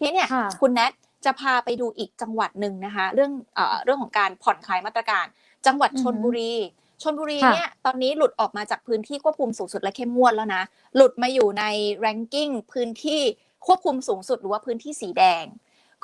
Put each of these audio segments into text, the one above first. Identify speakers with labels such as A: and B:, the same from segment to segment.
A: ทีนี้เนี่ย
B: ค่ะ
A: คุณแนทจะพาไปดูอีกจังหวัดหนึ่งนะคะ เรื่องเอ่อเรื่องของการผ่อนคลายมาตรการ จังหวัด
B: อือฮึ
A: ชนบุรีชนบุรี
B: ค่ะ
A: เนี่ยตอนนี้หลุดออกมาจากพื้นที่ควบคุมสูงสุดและเข้มงวดแล้วนะ หลุดมาอยู่ใน ranking พื้นที่ควบคุมสูงสุดหรือว่าพื้นที่สีแดง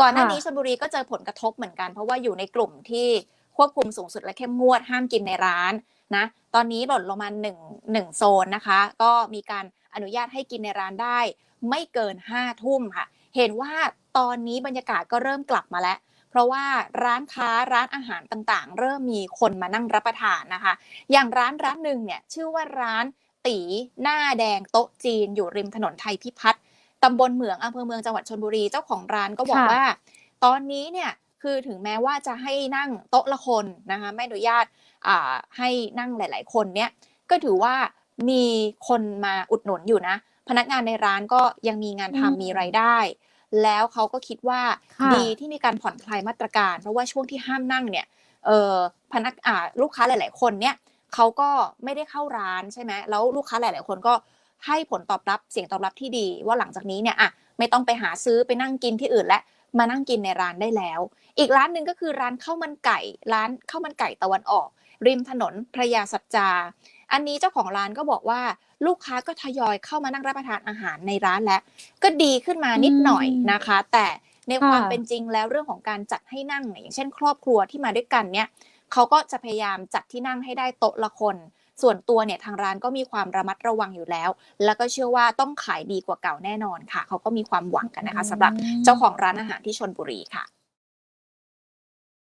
A: ก่อนหน้านี้ชลบุรีก็เจอผลกระทบเหมือนกัน เพราะว่าอยู่ในกลุ่มที่ควบคุมสูงสุดและเข้มงวด ห้ามกินในร้านนะตอนนี้หล่นลงมาหนึ่งหนึ่งโซนนะคะ ก็มีการอนุญาตให้กินในร้านได้ ไม่เกิน5้าทุ่มค่ะ เห็นว่าตอนนี้บรรยากาศก็เริ่มกลับมาแล้ว เพราะว่าร้านค้าร้านอาหารต่างๆ เริ่มมีคนมานั่งรับประทานนะคะ อย่างร้านร้านหนึ่งเนี่ยชื่อว่าร้านตีหน้าแดงโต๊ะจีนอยู่ริมถนนไทยพิพัฒน์ตำบลเหมืองอำเภอเมืองจังหวัดชนบุรีเจ้าของร้านก็บอก
B: ค่ะ
A: ว่า ตอนนี้เนี่ยคือถึงแม้ว่าจะให้นั่งโต๊ะละคนนะคะไม่อนุญาตอ่าให้นั่งหลาย ๆ คนเนี่ยก็ถือว่ามีคนมาอุดหนุนอยู่นะ พนักงานในร้านก็ยังมีงาน
B: อืม
A: ทำมีรายได้ แล้วเขาก็คิดว่า
B: ค่ะ
A: ดีที่มีการผ่อนคลายมาตรการ เพราะว่าช่วงที่ห้ามนั่งเนี่ยเออพนักอ่าลูกค้าหลาย ๆ คนเนี่ยเขาก็ไม่ได้เข้าร้านใช่ไหมแล้วลูกค้าหลาย ๆ คนก็ให้ผลตอบรับเสียงตอบรับที่ดี ว่าหลังจากนี้เนี่ยอะไม่ต้องไปหาซื้อไปนั่งกินที่อื่นและมานั่งกินในร้านได้แล้ว อีกร้านหนึ่งก็คือร้านข้าวมันไก่ ร้านข้าวมันไก่ตะวันออก ริมถนนพระยาสัจจา อันนี้เจ้าของร้านก็บอกว่าลูกค้าก็ทยอยเข้ามานั่งรับประทานอาหารในร้านแล้ว ก็ดีขึ้นมานิดหน่อยนะคะ แต่ในความ
B: ค่ะ
A: เป็นจริงแล้วเรื่องของการจัดให้นั่งเนี่ยอย่างเช่น ครอบครัวที่มาด้วยกันเนี่ยเขาก็จะพยายามจัดที่นั่งให้ได้โต๊ะละคน ส่วนตัวเนี่ยทางร้านก็มีความระมัดระวังอยู่แล้ว แล้วก็เชื่อว่าต้องขายดีกว่าเก่าแน่นอนค่ะ เขาก็มีความหวังกันนะคะสำหรับเจ้าของร้านอาหารที่ชนบุรีค่ะ